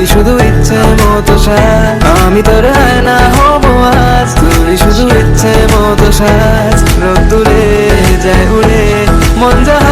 তুই শুধু ইচ্ছে মতো সাজ। আমি তোর না হব আজ। তুই শুধু ইচ্ছে মতো সাজ। রোদ দূরে যায় উড়ে। মন যাহা